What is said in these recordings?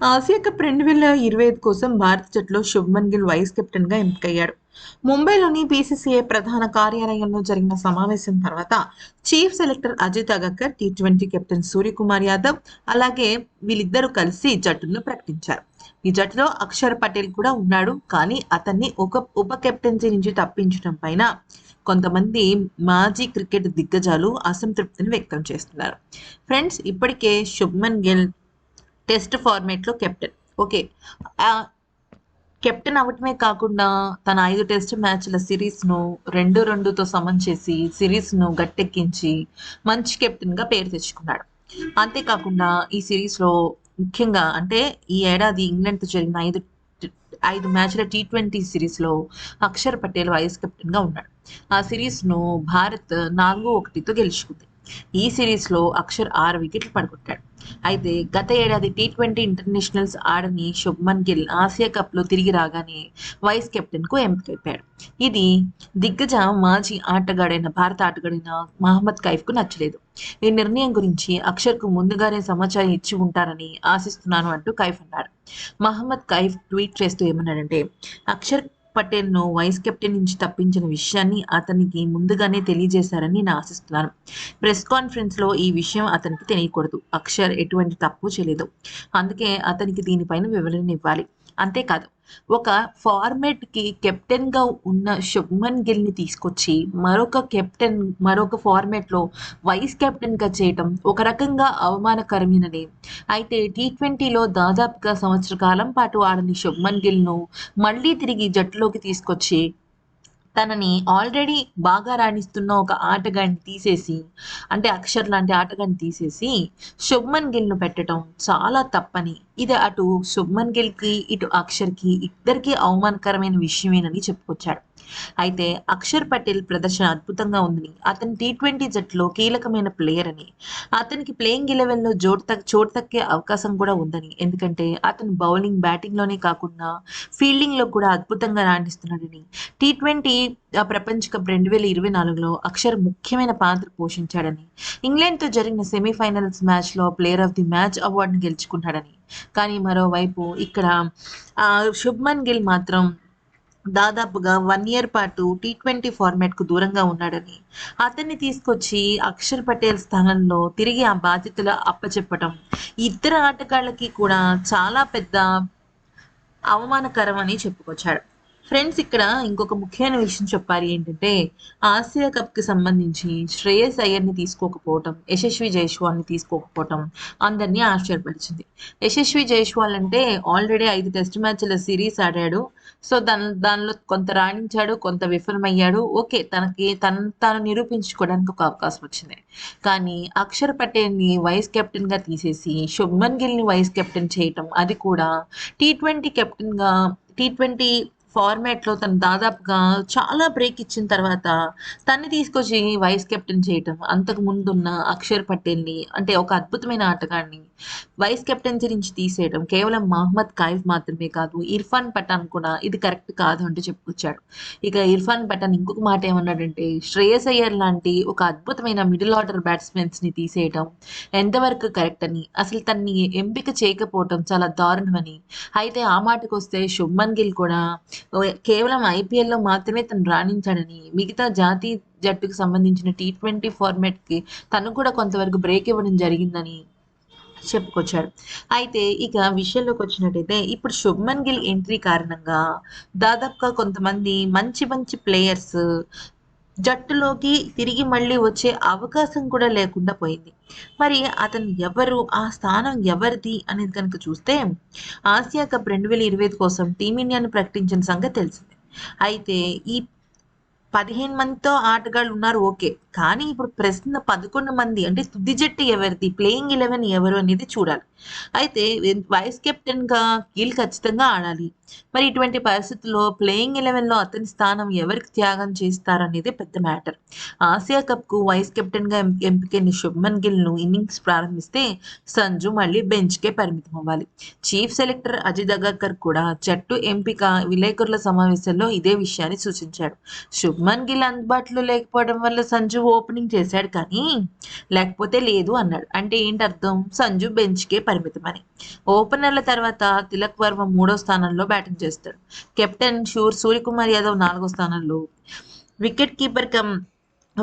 Asia cup రెండు వేల ఇరవై ఐదు కోసం భారత జట్టులో శుభ్మన్ గిల్ వైస్ కెప్టెన్గా ఎంపికయ్యాడు. ముంబైలోని బీసీసీఐ ప్రధాన కార్యాలయంలో జరిగిన సమావేశం తర్వాత chief selector Ajit Agarkar T twenty captain Suryakumar Yadav అలాగే వీళ్ళిద్దరూ కలిసి జట్టును ప్రకటించారు. ఈ జట్టులో అక్షర్ పటేల్ కూడా ఉన్నాడు. కానీ అతన్ని ఒక ఉప కెప్టెన్సీ నుంచి తప్పించడం పైన కొంతమంది మాజీ క్రికెట్ దిగ్గజాలు అసంతృప్తిని వ్యక్తం చేస్తున్నారు. ఫ్రెండ్స్ ఇప్పటికే శుభ్మన్ గిల్ టెస్ట్ ఫార్మేట్లో కెప్టెన్ ఓకే కెప్టెన్ అవటమే కాకుండా తన ఐదు టెస్ట్ మ్యాచ్ల సిరీస్ను రెండు రెండుతో సమం చేసి సిరీస్ను గట్టెక్కించి మంచి కెప్టెన్గా పేరు తెచ్చుకున్నాడు. అంతేకాకుండా ఈ సిరీస్లో ముఖ్యంగా అంటే ఈ ఏడాది ఇంగ్లాండ్తో జరిగిన ఐదు ఐదు మ్యాచ్ల టీ ట్వంటీ సిరీస్లో అక్షర్ పటేల్ వైస్ కెప్టెన్గా ఉన్నాడు. ఆ సిరీస్ను భారత్ నాలుగు ఒకటితో గెలుచుకుంది. ఈ సిరీస్లో అక్షర్ ఆరు వికెట్లు పడగొట్టాడు. అయితే గత ఏడాది టీ ట్వంటీ ఇంటర్నేషనల్స్ ఆడని శుభ్మన్ గిల్ ఆసియా కప్లో తిరిగి రాగానే వైస్ కెప్టెన్కు ఎంపికైపోయాడు. ఇది దిగ్గజ మాజీ ఆటగాడైన భారత ఆటగాడైన మహమ్మద్ కైఫ్కు నచ్చలేదు. ఈ నిర్ణయం గురించి అక్షర్కు ముందుగానే సమాచారం ఇచ్చి ఉంటారని ఆశిస్తున్నాను అంటూ కైఫ్ అన్నాడు. మహమ్మద్ కైఫ్ ట్వీట్ చేస్తూ ఏమన్నాడంటే అక్షర్ పటేల్ను వైస్ కెప్టెన్ నుంచి తప్పించిన విషయాన్ని అతనికి ముందుగానే తెలియజేశారని నేను ఆశిస్తున్నాను. ప్రెస్ కాన్ఫరెన్స్లో ఈ విషయం అతనికి తెలియకూడదు. అక్షర్ ఎటువంటి తప్పు చేయలేదు. అందుకే అతనికి దీనిపైన వివరణ ఇవ్వాలి. అంతేకాదు ఒక ఫార్మెట్కి కెప్టెన్గా ఉన్న శుభ్మన్ గిల్ని తీసుకొచ్చి మరొక కెప్టెన్ మరొక ఫార్మెట్లో వైస్ కెప్టెన్గా చేయటం ఒక రకంగా అవమానకరమైనది అయితే టీ ట్వంటీలో దాదాపుగా సంవత్సర కాలం పాటు ఆడని శుభ్మన్ గిల్ను మళ్ళీ తిరిగి జట్టులోకి తీసుకొచ్చి తనని ఆల్రెడీ బాగా రాణిస్తున్న ఒక ఆటగాడిని తీసేసి అంటే అక్షర్ లాంటి ఆటగాడిని తీసేసి శుభ్మన్ గిల్ను పెట్టడం చాలా తప్పని. ఇది అటు శుభ్మన్ గిల్కి ఇటు అక్షర్కి ఇద్దరికీ అవమానకరమైన విషయమేనని చెప్పుకొచ్చాడు. అయితే అక్షర్ పటేల్ ప్రదర్శన అద్భుతంగా ఉందని అతని టీ ట్వంటీ జట్టులో కీలకమైన ప్లేయర్ అని అతనికి ప్లేయింగ్ ఎలెవెన్లో జోటు తక్ చోటు తక్కే అవకాశం కూడా ఉందని ఎందుకంటే అతను బౌలింగ్ బ్యాటింగ్లోనే కాకుండా ఫీల్డింగ్లో కూడా అద్భుతంగా రాణిస్తున్నాడని. టీ ట్వంటీ ప్రపంచ కప్ రెండు వేల ఇరవై నాలుగులో అక్షర్ ముఖ్యమైన పాత్ర పోషించాడని ఇంగ్లాండ్తో జరిగిన సెమీఫైనల్స్ మ్యాచ్లో ప్లేయర్ ఆఫ్ ది మ్యాచ్ అవార్డును గెలుచుకున్నాడని. కానీ మరోవైపు ఇక్కడ శుభ్మన్ గిల్ మాత్రం దాదాపుగా వన్ ఇయర్ పాటు టీ ట్వంటీ ఫార్మాట్కు దూరంగా ఉన్నాడని. అతన్ని తీసుకొచ్చి అక్షర్ పటేల్ స్థానంలో తిరిగి ఆ బాధ్యతలు అప్పచెప్పటం. ఇద్దరు ఆటగాళ్ళకి కూడా చాలా పెద్ద అవమానకరం అని చెప్పుకొచ్చాడు. ఫ్రెండ్స్ ఇక్కడ ఇంకొక ముఖ్యమైన విషయం చెప్పాలి ఏంటంటే ఆసియా కప్కి సంబంధించి శ్రేయస్ అయ్యర్ని తీసుకోకపోవటం యశస్వి జైస్వాల్ని తీసుకోకపోవటం అందరినీ ఆశ్చర్యపరిచింది. యశస్వి జైస్వాల్ అంటే ఆల్రెడీ ఐదు టెస్ట్ మ్యాచ్ల సిరీస్ ఆడాడు. సో దాని దానిలో కొంత రాణించాడు కొంత విఫలమయ్యాడు. ఓకే తనకి తను తాను నిరూపించుకోవడానికి ఒక అవకాశం వచ్చింది. కానీ అక్షర్ పటేల్ని వైస్ కెప్టెన్గా తీసేసి శుభ్మన్ గిల్ని వైస్ కెప్టెన్ చేయటం అది కూడా టీ ట్వంటీ కెప్టెన్గా టీ ట్వంటీ ఫార్మాట్లో తను దాదాపుగా చాలా బ్రేక్ ఇచ్చిన తర్వాత తన్ని తీసుకొచ్చి వైస్ కెప్టెన్ చేయటం అంతకు ముందున్న అక్షర్ పటేల్ని అంటే ఒక అద్భుతమైన ఆటగాడిని వైస్ కెప్టెన్సీ నుంచి తీసేయడం కేవలం మహమ్మద్ కైఫ్ మాత్రమే కాదు ఇర్ఫాన్ పఠాన్ కూడా ఇది కరెక్ట్ కాదు అంటూ చెప్పుకొచ్చాడు. ఇక ఇర్ఫాన్ పఠాన్ ఇంకొక మాట ఏమన్నాడంటే శ్రేయస్ అయ్యర్ లాంటి ఒక అద్భుతమైన మిడిల్ ఆర్డర్ బ్యాట్స్మెన్స్ని తీసేయడం ఎంతవరకు కరెక్ట్ అని? అసలు తన్ని ఎంపిక చేయకపోవటం చాలా దారుణమని. అయితే ఆ మాటకు వస్తే శుభ్మన్ గిల్ కూడా కేవలం ఐపీఎల్లో మాత్రమే తను రాణించాడని మిగతా జాతీయ జట్టుకు సంబంధించిన టీ ట్వంటీ ఫార్మాట్కి తను కూడా కొంతవరకు బ్రేక్ ఇవ్వడం జరిగిందని చెప్పుకొచ్చాడు అయితే ఇక విషయంలోకి వచ్చినట్టయితే ఇప్పుడు శుభ్మన్ గిల్ ఎంట్రీ కారణంగా దాదాపుగా కొంతమంది మంచి మంచి ప్లేయర్స్ జట్టులోకి తిరిగి మళ్ళీ వచ్చే అవకాశం కూడా లేకుండా పోయింది. మరి అతను ఎవరు ఆ స్థానం ఎవరిది అనేది కనుక చూస్తే ఆసియా కప్ రెండు వేల ఇరవై కోసం టీమిండియాను ప్రకటించిన సంగతి తెలిసింది. అయితే ఈ పదిహేను మందితో ఆటగాళ్ళు ఉన్నారు ఓకే. కానీ ఇప్పుడు ప్రశ్న పదకొండు మంది అంటే తుది జట్టు ఎవరిది? ప్లేయింగ్ ఎలెవెన్ ఎవరు అనేది చూడాలి. అయితే వైస్ కెప్టెన్గా గిల్ ఖచ్చితంగా ఆడాలి. మరి ఇటువంటి పరిస్థితుల్లో ప్లేయింగ్ ఎలెవెన్లో అతని స్థానం ఎవరికి త్యాగం చేస్తారనేది పెద్ద మ్యాటర్ ఆసియా కప్కు వైస్ కెప్టెన్గా ఎంపికైన శుభ్మన్ గిల్ను ఇన్నింగ్స్ ప్రారంభిస్తే సంజు మళ్ళీ బెంచ్ కే పరిమితం అవ్వాలి. చీఫ్ సెలెక్టర్ అజిత్ అగర్కర్ కూడా జట్టు ఎంపిక విలేకరుల సమావేశంలో ఇదే విషయాన్ని సూచించాడు. శుభ్మన్ గిల్ అందుబాటులో లేకపోవడం వల్ల సంజు ఓపెనింగ్ చేశాడు కానీ లేకపోతే లేదు అన్నాడు. అంటే ఏంటి అర్థం? సంజు బెంచ్కే పరిమితమని ఓపెనర్ల తర్వాత తిలక్ వర్మ మూడో స్థానంలో బ్యాటింగ్ చేస్తాడు. కెప్టెన్ షూర్ సూర్యకుమార్ యాదవ్ నాలుగో స్థానంలో. Wicket keeper cum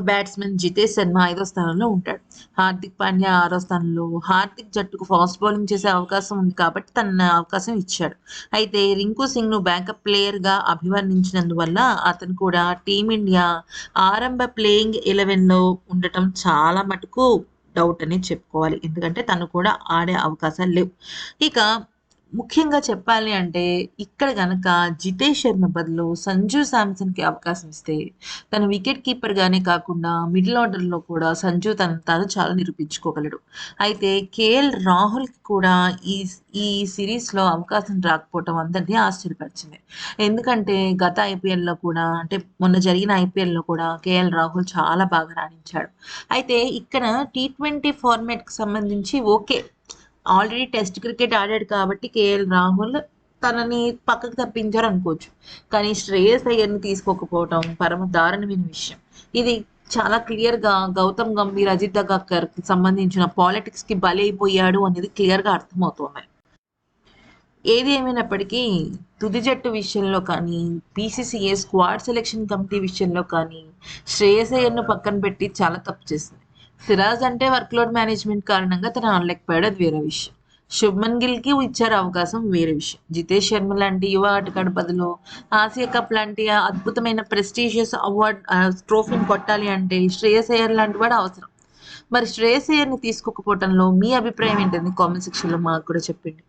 batsmen Jitesh Sharma ఐదో స్థానంలో ఉంటాడు. హార్దిక్ పాండ్యా ఆరో స్థానంలో హార్దిక్ జట్టుకు ఫాస్ట్ బౌలింగ్ చేసే అవకాశం ఉంది కాబట్టి తన అవకాశం ఇచ్చాడు. అయితే రింకు సింగ్ను బ్యాకప్ ప్లేయర్గా అభివర్ణించినందువల్ల అతను కూడా టీమిండియా ఆరంభ ప్లేయింగ్ ఎలెవెన్లో ఉండటం చాలా మటుకు డౌట్ అని చెప్పుకోవాలి. ఎందుకంటే తను కూడా ఆడే అవకాశాలు లేవు. ఇక ముఖ్యంగా చెప్పాలి అంటే ఇక్కడ గనక జితేష్ శర్మ బదులు సంజు శాంసన్కి అవకాశం ఇస్తే తన వికెట్ కీపర్గానే కాకుండా మిడిల్ ఆర్డర్లో కూడా సంజు తన తాను చాలా నిరూపించుకోగలడు. అయితే కేఎల్ రాహుల్కి కూడా ఈ ఈ సిరీస్లో అవకాశం రాకపోవటం అందరినీ ఆశ్చర్యపరిచింది. ఎందుకంటే గత ఐపీఎల్లో కూడా అంటే మొన్న జరిగిన ఐపీఎల్లో కూడా కేఎల్ రాహుల్ చాలా బాగా రాణించాడు. అయితే ఇక్కడ టీ ట్వంటీ ఫార్మాట్కి సంబంధించి ఓకే ఆల్రెడీ టెస్ట్ క్రికెట్ ఆడాడు కాబట్టి కేఎల్ రాహుల్ తనని పక్కకు తప్పించారు అనుకోవచ్చు. కానీ శ్రేయస్ అయ్యర్ని తీసుకోకపోవటం పరమ దారుణమైన విషయం. ఇది చాలా క్లియర్గా గౌతమ్ గంభీర్ అజిత్ దగాకర్కి సంబంధించిన పాలిటిక్స్కి అయిపోయాడు అనేది క్లియర్గా అర్థమవుతోంది. ఏది ఏమైనప్పటికీ తుది జట్టు విషయంలో కానీ బీసీసీఏ స్క్వాడ్ సెలెక్షన్ కమిటీ విషయంలో కానీ శ్రేయస్ అయ్యర్ను పక్కన పెట్టి చాలా తప్పు చేసింది. సిరాజ్ అంటే వర్క్లోడ్ మేనేజ్మెంట్ కారణంగా తను ఆడలేకపోయాడు అది వేరే విషయం. శుభ్మన్ గిల్కి ఇచ్చారు అవకాశం వేరే విషయం. జితేష్ శర్మ లాంటి యువ ఆటగాడు బదులు ఆసియా కప్ లాంటి అద్భుతమైన ప్రెస్టీషియస్ అవార్డ్ ట్రోఫీని కొట్టాలి అంటే శ్రేయస్ అయ్యర్ లాంటి వాడు అవసరం. మరి శ్రేయస్ అయ్యర్ని తీసుకోకపోవటంలో మీ అభిప్రాయం ఏంటని కామెంట్ సెక్షన్లో మాకు కూడా చెప్పండి.